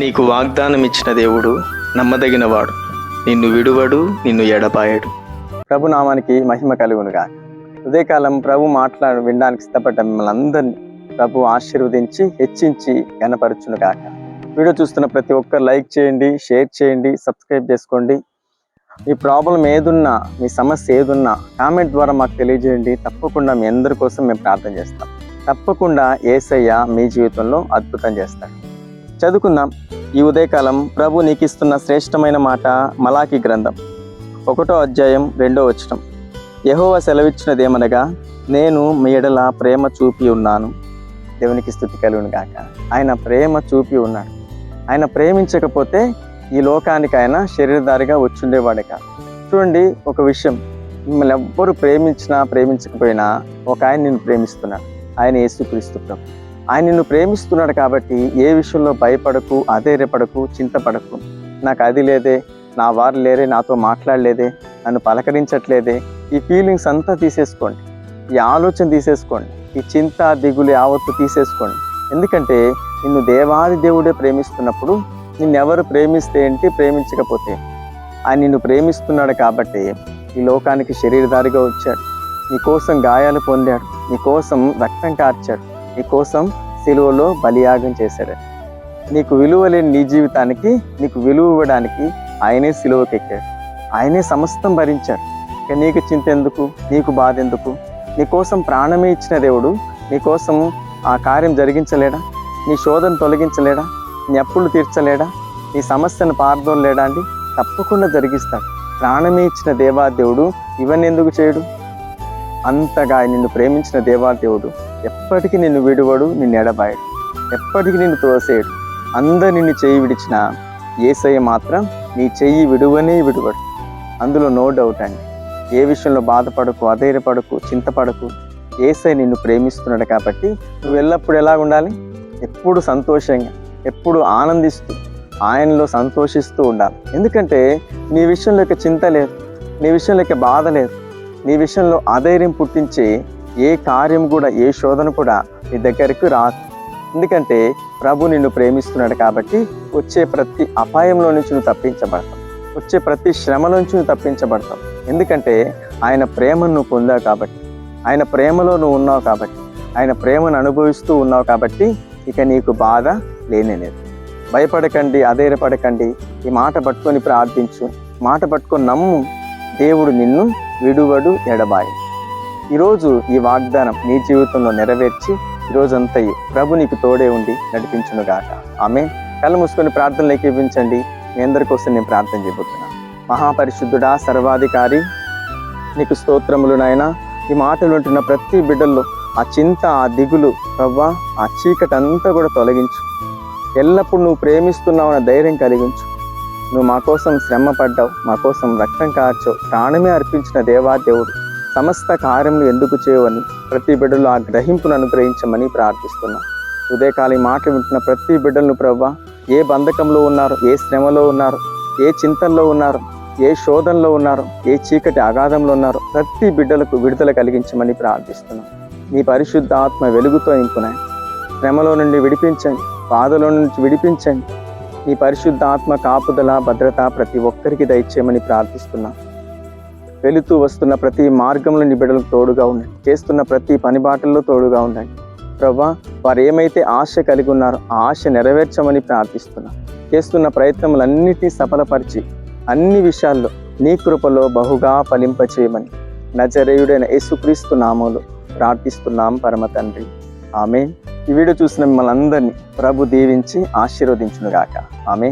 నీకు వాగ్దానం ఇచ్చిన దేవుడు నమ్మదగినవాడు. నిన్ను విడువడు నిన్ను ఎడపాయడు ప్రభు నామానికి మహిమ కలుగునుగా ఉదయకాలం ప్రభు మాట్లాడు వినడానికి సిద్ధపడ్డ మిమ్మల్ని అందరినీ ప్రభు ఆశీర్వదించి హెచ్చించి గనపరచును గాక వీడియో చూస్తున్న ప్రతి ఒక్కరు లైక్ చేయండి షేర్ చేయండి సబ్స్క్రైబ్ చేసుకోండి. మీ ప్రాబ్లం ఏదున్నా మీ సమస్య ఏదున్నా కామెంట్ ద్వారా మాకు తెలియజేయండి. తప్పకుండా మీ అందరి కోసం మేము ప్రార్థన చేస్తాం. తప్పకుండా ఏసయ్య మీ జీవితంలో అద్భుతం చేస్తాడు. చదువుకుందాం. ఈ ఉదయకాలం ప్రభు నీకు ఇస్తున్న శ్రేష్టమైన మాట మలాకి గ్రంథం. ఒకటో అధ్యాయం రెండో వచనం. యహోవ సెలవిచ్చినదేమనగా నేను మీ ఎడల ప్రేమ చూపి ఉన్నాను. దేవునికి స్థుతి కలుగును గాక. ఆయన ప్రేమ చూపి ఉన్నాడు. ఆయన ప్రేమించకపోతే ఈ లోకానికి ఆయన శరీరధారిగా వచ్చుండేవాడే కాదు చూడండి ఒక విషయం. మిమ్మల్ని ఎవ్వరు ప్రేమించినా ప్రేమించకపోయినా ఒక ఆయన నిన్ను ప్రేమిస్తున్నాడు. ఆయన యేసుక్రీస్తు ప్రభు. ఆయన నిన్ను ప్రేమిస్తున్నాడు కాబట్టి ఏ విషయంలో భయపడకు అధైర్యపడకు చింతపడకు. నాకు అది లేదే నా వారు లేరే నాతో మాట్లాడలేదే నన్ను పలకరించట్లేదే. ఈ ఫీలింగ్స్ అంతా తీసేసుకోండి. ఈ ఆలోచన తీసేసుకోండి. ఈ చింత దిగులు యావత్తు తీసేసుకోండి. ఎందుకంటే నిన్ను దేవాది దేవుడే ప్రేమిస్తున్నప్పుడు నిన్నెవరు ప్రేమిస్తే ఏంటి? ప్రేమించకపోతే. ఆయన నిన్ను ప్రేమిస్తున్నాడు కాబట్టి ఈ లోకానికి శరీరధారిగా వచ్చాడు. నీ కోసం గాయాలు పొందాడు. నీ కోసం రక్తం కార్చాడు. నీకోసం సిలువలో బలియాగం చేశాడు. నీకు విలువ లేని నీ జీవితానికి నీకు విలువ ఇవ్వడానికి ఆయనే సిలువకెక్కాడు ఆయనే సమస్తం భరించాడు. ఇక నీకు చింత ఎందుకు? నీకు బాధ ఎందుకు? నీకోసం ప్రాణమే ఇచ్చిన దేవుడు నీకోసం ఆ కార్యం జరిగించలేడా? నీ శోధన తొలగించలేడా? నీ అప్పులు తీర్చలేడా? నీ సమస్యను పారదోలేడా అండి? తప్పకుండా జరిగిస్తాడు. ప్రాణమే ఇచ్చిన దేవాదేవుడు ఇవన్నీ ఎందుకు చేయడు? అంతగా నిన్ను ప్రేమించిన దేవాదేవుడు ఎప్పటికీ నిన్ను విడువడు నిన్ను ఎడబాయడు ఎప్పటికీ నిన్ను త్రోసేయడు అందరు నిన్ను చెయ్యి విడిచిన ఏసయ్య మాత్రం నీ చెయ్యి విడువనే విడువడు. అందులో నో డౌట్ అండి. ఏ విషయంలో బాధపడకు అధైర్యపడకు చింతపడకు ఏసై నిన్ను ప్రేమిస్తున్నాడు కాబట్టి నువ్వు ఎల్లప్పుడు ఎలా ఉండాలి? ఎప్పుడు సంతోషంగా ఎప్పుడు ఆనందిస్తూ ఆయనలో సంతోషిస్తూ ఉండాలి. ఎందుకంటే నీ విషయంలో యొక్క చింత లేదు నీ విషయంలో బాధ లేదు. నీ విషయంలో అధైర్యం పుట్టించే ఏ కార్యం కూడా ఏ శోధన కూడా నీ దగ్గరకు రాదు. ఎందుకంటే ప్రభు నిన్ను ప్రేమిస్తున్నాడు కాబట్టి వచ్చే ప్రతి అపాయంలో నుంచి నువ్వు తప్పించబడతావు. వచ్చే ప్రతి శ్రమ నుంచి నువ్వు తప్పించబడతావు. ఎందుకంటే ఆయన ప్రేమను నువ్వు పొందావు కాబట్టి ఆయన ప్రేమలో నువ్వు ఉన్నావు కాబట్టి ఆయన ప్రేమను అనుభవిస్తూ ఉన్నావు కాబట్టి ఇక నీకు బాధ లేనే లేదు భయపడకండి అధైర్యపడకండి ఈ మాట పట్టుకొని ప్రార్థించు. మాట పట్టుకొని నమ్ము. దేవుడు నిన్ను విడువడు ఎడబాయి. ఈరోజు ఈ వాగ్దానం నీ జీవితంలో నెరవేర్చి ఈరోజంతయు ప్రభు నీకు తోడే ఉండి నడిపించునుగాక. ఆమె కళ్ళు మూసుకొని ప్రార్థనలు ఏకీపించండి మీ అందరి కోసం నేను ప్రార్థన చేయబోతున్నాను మహాపరిశుద్ధుడా సర్వాధికారి నీకు స్తోత్రములు నాయన. ఈ మాటలు ఉంటున్న ప్రతి బిడ్డల్లో ఆ చింత ఆ దిగులు ప్రవ్వా ఆ చీకటి అంతా కూడా తొలగించు. ఎల్లప్పుడు నువ్వు ప్రేమిస్తున్నావు అన్న ధైర్యం కలిగించు. నువ్వు మా కోసం శ్రమ పడ్డావు మా కోసం రక్తం కార్చావు ప్రాణమే అర్పించిన దేవా దేవుడు. సమస్త కార్యములు ఎందుకు చేయవని ప్రతి బిడ్డలు ఆ గ్రహింపును అనుగ్రహించమని ప్రార్థిస్తున్నాం. ఉదయకాలి మాట వింటున్న ప్రతి బిడ్డలను ప్రవ్వా ఏ బంధకంలో ఉన్నారు ఏ శ్రమలో ఉన్నారు ఏ చింతల్లో ఉన్నారు ఏ శోధనలో ఉన్నారు ఏ చీకటి అగాధంలో ఉన్నారు ప్రతి బిడ్డలకు విడుదల కలిగించమని ప్రార్థిస్తున్నాం. నీ పరిశుద్ధ ఆత్మ వెలుగుతో నింపునాయి శ్రమలో నుండి విడిపించండి బాధలో నుంచి విడిపించండి నీ పరిశుద్ధాత్మ కాపుదల భద్రత ప్రతి ఒక్కరికి దయచేయమని ప్రార్థిస్తున్నాం. వెళుతూ వస్తున్న ప్రతి మార్గంలో నిబిడలకు తోడుగా ఉండండి. చేస్తున్న ప్రతి పని బాటల్లో తోడుగా ఉండండి. ప్రభా వారు ఏమైతే ఆశ కలిగి ఉన్నారో ఆ ఆశ నెరవేర్చమని ప్రార్థిస్తున్నాం. చేస్తున్న ప్రయత్నములన్నిటినీ సఫలపరిచి అన్ని విషయాల్లో నీ కృపలో బహుగా ఫలింపచేయమని నజరేయుడైన యేసుక్రీస్తు నామంలో ప్రార్థిస్తున్నాం పరమ తండ్రి. ఆమె ఈ వీడియో చూసిన మిమ్మల్ని అందరినీ ప్రభు దీవించి ఆశీర్వదించునుగాక. ఆమె